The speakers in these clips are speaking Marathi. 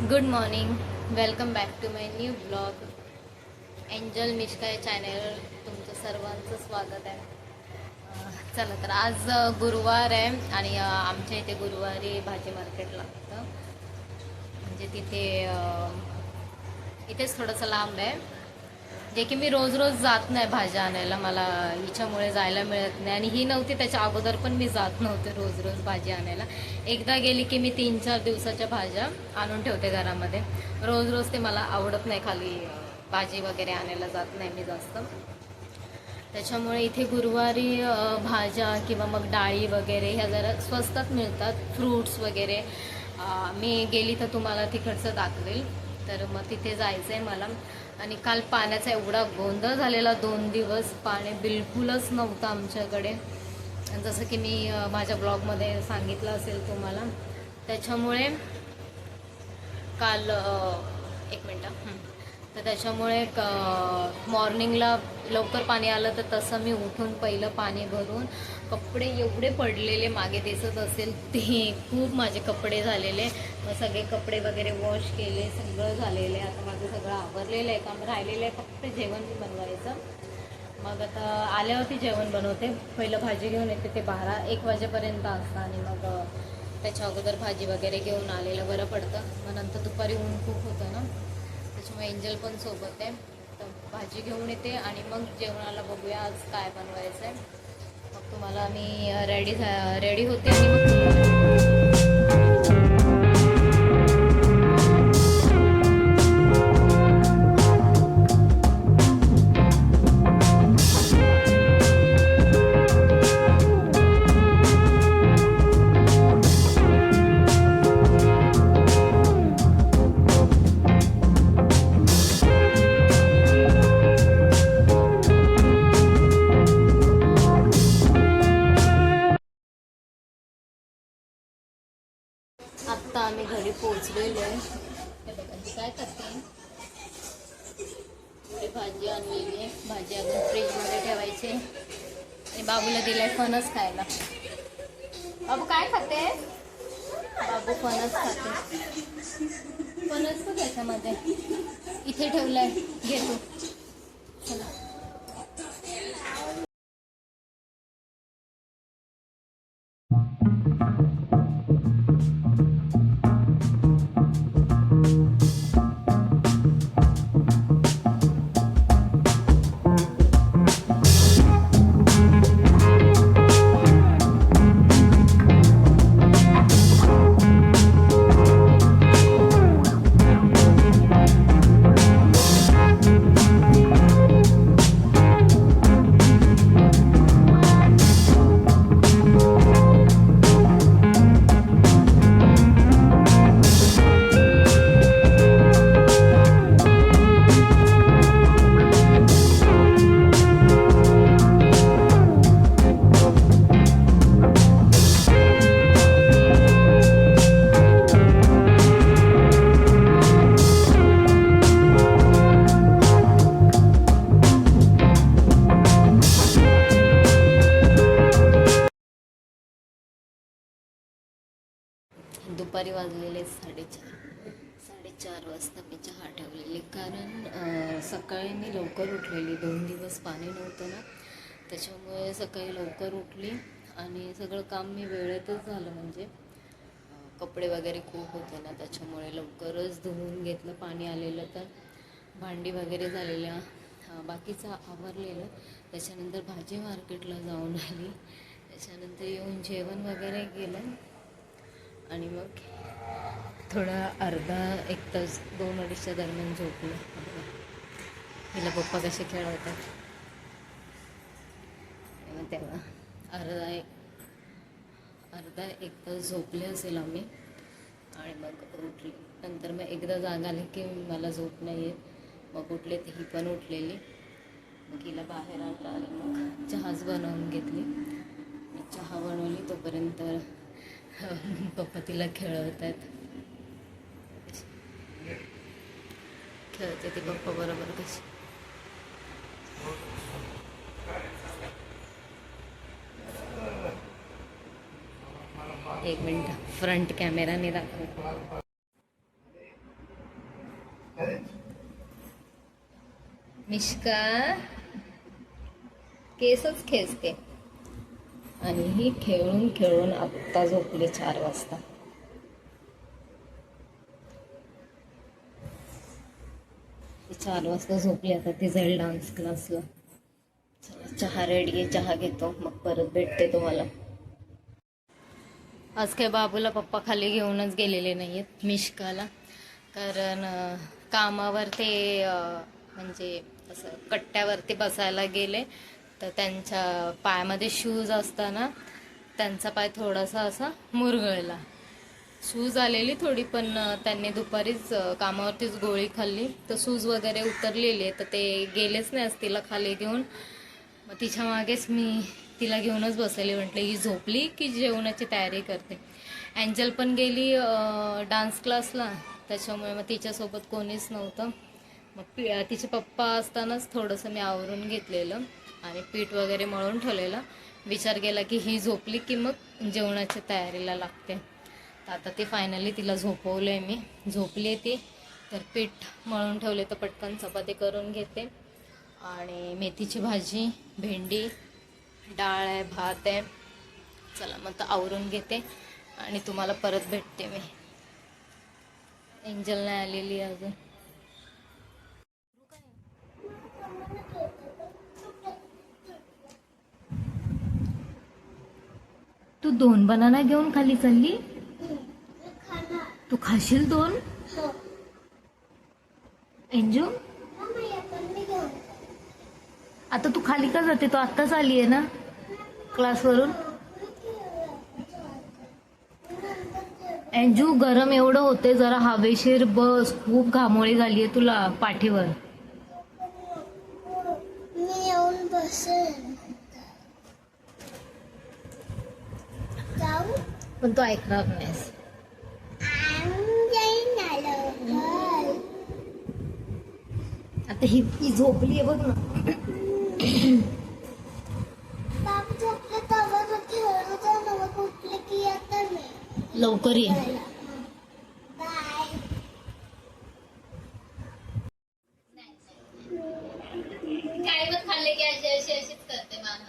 Good morning welcome back to my new blog Angel Mishka या चॅनलवर तुमचं सर्वांचं स्वागत आहे. चला तर आज गुरुवार आहे आणि आमच्या इथे गुरुवारी भाजी मार्केट लागतं म्हणजे तिथे इथेच थोडंसं लांब आहे. जे की मी रोज रोज जात नाही भाज्या आणायला मला हिच्यामुळे जायला मिळत नाही. आणि ही नव्हती त्याच्या अगोदर पण मी जात नव्हते रोज रोज भाजी आणायला. एकदा गेली की मी तीन चार दिवसाच्या भाज्या आणून ठेवते घरामध्ये. रोज रोज ते मला आवडत नाही खाली भाजी वगैरे आणायला जात नाही मी जास्त. त्याच्यामुळे इथे गुरुवारी भाज्या किंवा मग डाळी वगैरे ह्या जरा स्वस्तात मिळतात. फ्रूट्स वगैरे मी गेली तर तुम्हाला तिकडचं दाखवेल. तर मग तिथे जायचं आहे मला. आणि काल पाण्याचा एवढा गोंधळ झालेला दोन दिवस पाणी बिलकुलच नव्हतं आमच्याकडे. जसं की मी माझ्या ब्लॉगमध्ये सांगितलं असेल तुम्हाला. त्याच्यामुळे काल एक मिनटं तर त्याच्यामुळे मॉर्निंगला लवकर पाणी आलं तर तसं मी उठून पहिलं पाणी भरून कपडे एवढे पडलेले मागे दिसत असेल ते खूप माझे कपडे झालेले. मग सगळे कपडे वगैरे वॉश केले सगळं झालेलं. आहे आता माझं सगळं आवरलेलं आहे काम राहिलेलं आहे फक्त जेवण बनवायचं. मग आता आल्यावरती जेवण बनवते. पहिलं भाजी घेऊन येते ते बारा एक वाजेपर्यंत असतं आणि मग त्याच्या अगोदर भाजी वगैरे घेऊन आलेलं बरं पडतं. मग नंतर दुपारी ऊन खूप होतं ना. त्याच्यामुळे एंजल पण सोबत आहे. भाजी घेऊन येते आणि मग जेवणाला बघूया आज काय बनवायचं आहे मग तुम्हाला मी रेडी रेडी होते आणि मग आत्ता आम्ही घरी पोहोचलेलो आहे. बघा ही काय करते? भाजी आणलेली आहे. भाजी अजून फ्रीजमध्ये ठेवायची. आणि बाबूला दिलाय फणस खायला. बाबू काय खाते? बाबू फणस खाते. फणस तू त्याच्यामध्ये इथे ठेवलाय. घेतो दुपारी वाजलेले साडेचार साडेचार वाजता मी चहा ठेवलेली. कारण सकाळी मी लवकर उठलेली. दोन दिवस पाणी नव्हतं ना. त्याच्यामुळे सकाळी लवकर उठली आणि सगळं काम मी वेळेतच झालं. म्हणजे कपडे वगैरे खूप होते ना. त्याच्यामुळे लवकरच धुवून घेतलं. पाणी आलेलं तर भांडी वगैरे झालेल्या बाकीचं आवरलेलं. त्याच्यानंतर भाजी मार्केटला जाऊन आली. त्याच्यानंतर येऊन जेवण वगैरे केलं. आणि मग थोडा अर्धा एक तास दोन अडीचच्या दरम्यान झोपलो. तिला पप्पा कसे खेळवतात. मग तेव्हा अर्धा एक अर्धा एक तास झोपले असेल आम्ही. आणि मग उठली. नंतर मग एकदा जाग आली की मला झोप नाही येत मग उठले ती ही पण उठलेली. मग हिला बाहेर आणलं आणि मग चहाच बनवून घेतली. चहा बनवली तोपर्यंत पप्पा तिला खेळवत आहेत खेळते ती पप्पा बरोबर कशी. एक मिनिट फ्रंट कॅमेरा कॅमेराने दाखव. मिश्का केसच खेचते. आणि ही खेळून खेळून आत्ता झोपले चार वाजता. चार वाजता झोपली आता ती जाईल डान्स क्लासला चहा रेडी आहे चहा घेतो मग परत भेटते तुम्हाला. आज काय बाबूला पप्पा खाली घेऊनच गेलेले नाही आहेत मिश्काला. कारण कामावर ते म्हणजे असं कट्ट्यावरती बसायला गेले. तर त्यांच्या पायामध्ये शूज असताना त्यांचा पाय थोडासा असा मुरगळला. सूज आलेली थोडी पण त्यांनी दुपारीच कामावरतीच गोळी खाल्ली. तर सूज वगैरे उतरलेली आहे तर ते गेलेच नाही आज तिला खाली घेऊन. मग तिच्या मागेच मी तिला घेऊनच बसलेली. म्हटलं ही झोपली की जेवणाची तयारी करते? अँजल पण गेली डान्स क्लासला त्याच्यामुळे मग तिच्यासोबत कोणीच नव्हतं. मग तिचे पप्पा असतानाच थोडंसं मी आवरून घेतलेलं. आणि पीठ वगैरे मळून ठेवलेलं. विचार केला की ही झोपली की मग जेवणाच्या तयारीला लागते. तर आता ती फायनली तिला झोपवलं आहे मी. झोपली आहे ती. तर पीठ मळून ठेवले तर पटकन चपाती करून घेते. आणि मेथीची भाजी भेंडी डाळ आहे भात आहे. चला मग तर आवरून घेते आणि तुम्हाला परत भेटते मी. एंजल नाही आलेली अजून. दोन बनाना घेऊन खाली चालली? तू खाशील दोन? एंजू? आता तू खाली का जाते? तू आत्ताच आली आहे ना? क्लासवरून? एंजू गरम एवढं होते जरा हवेशीर बस. खूप घामोळी झाली आहे तुला पाठीवर. मी येऊन बसेन. पण तू ऐकणार नाहीस. आता ही झोपली आहे बघ ना. लवकर ये बाय काही पण खाल्ले की अशी अशी अशीच करते बघा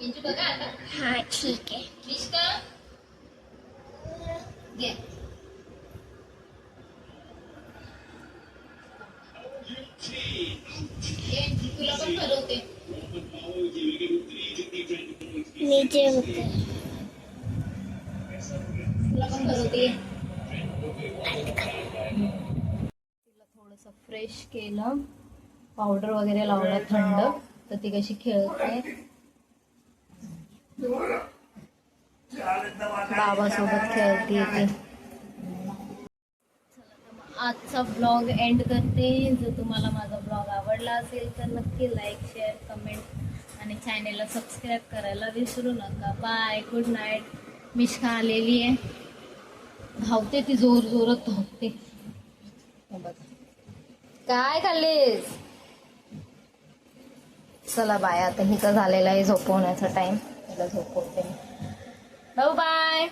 पिंचू बघा आता हा ठीक आहे घे तुला पण ठरवते मी जेवते तुला पण ठरवते तिला थोडंसं फ्रेश केलं. पावडर वगैरे लावला थंड. तर ती कशी खेळते? बाबासोबत खेळते ती आजचा ब्लॉग एंड करते. जर तुम्हाला माझा ब्लॉग आवडला असेल तर नक्की लाईक शेअर कमेंट आणि चॅनेलला सबस्क्राईब करायला विसरू नका. बाय गुड नाईट मिश्का आलेली आहे. धावते ती जोर जोरात धावते. काय खाल्लीस? चला बाय आता हिचा झालेला आहे झोपवण्याचा टाइम तिला झोपवते बाय बाय